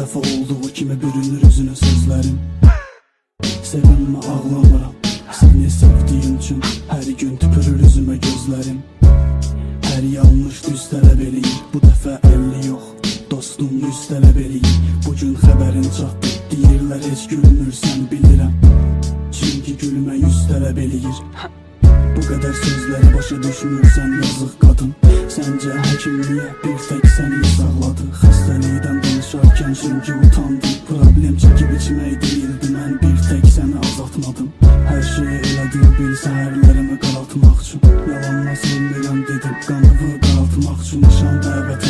defa oldu o kime bürünür üzünə sözlərim Sevinmə ağlamaram Səni sevdiyim üçün hər gün tüpürür üzümə gözlərim Hər yanlış düz tələb Bu dəfə əlli yox Dostum yüz tələb eləyir Bugün xəbərin çatdı Deyirlər heç gülmürsən bilirəm Çünki gülmə yüz tələb Bu qədər sözlərə başa düşmürsən yazıq qadın Səncə həkimliyə bir tək səni sağladı Xəstə danışarkən çünki utandım. Problem çəkib içmək deyildi mən bir tək səni azaltmadım. Hər şeyi elədim bil səhərlərimi qaraltmaq üçün Yalanla sevmirəm dedim. Qanımı qaraltmaq üçün Nişan dəvətini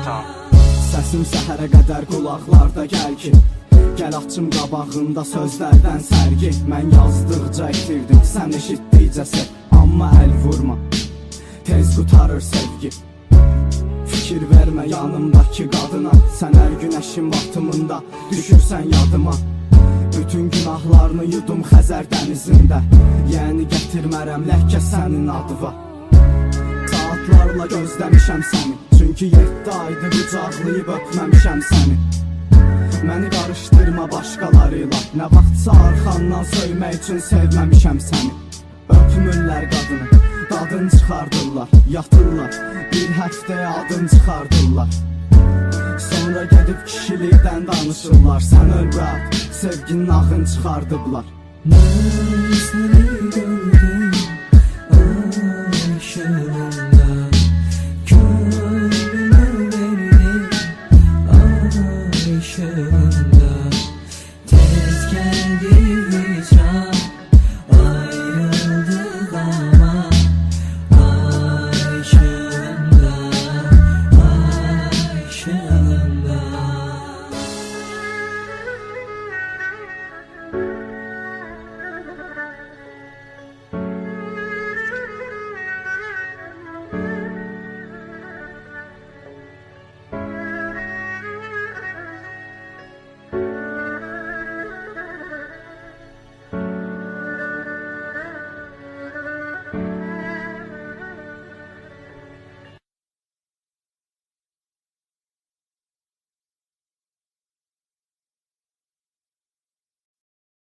Aşığımdan Səsim səhərə qədər qulaqlarda gəl ki Gəl açım qabağında sözlərdən sərgi Mən yazdıqca itirdim sən eşitdikcə sev Amma əl vurma Tez qutarır sevgi. Fikir vermə yanımdakı qadına. Sən hər günəşin vaxtımında düşürsən yadıma. Bütün günahlarını yudum Xəzər dənizində. Yəni gətirmərəm ləhkə sənin adıva Saatlarla gözləmişəm səni Çünki 7 aydır qucaqlayıb öpməmişəm səni Məni qarışdırma başqalarıyla Nə vaxtsa arxandan söymək üçün sevməmişəm səni Öpmürlər qadını Dadın çıxardırlar, yatırlar. Bir həftəyə adın çıxardırlar Sonra gedib kişilikdən danışırlar. Sən öl rahat, sevginin axın çıxardıblar Ben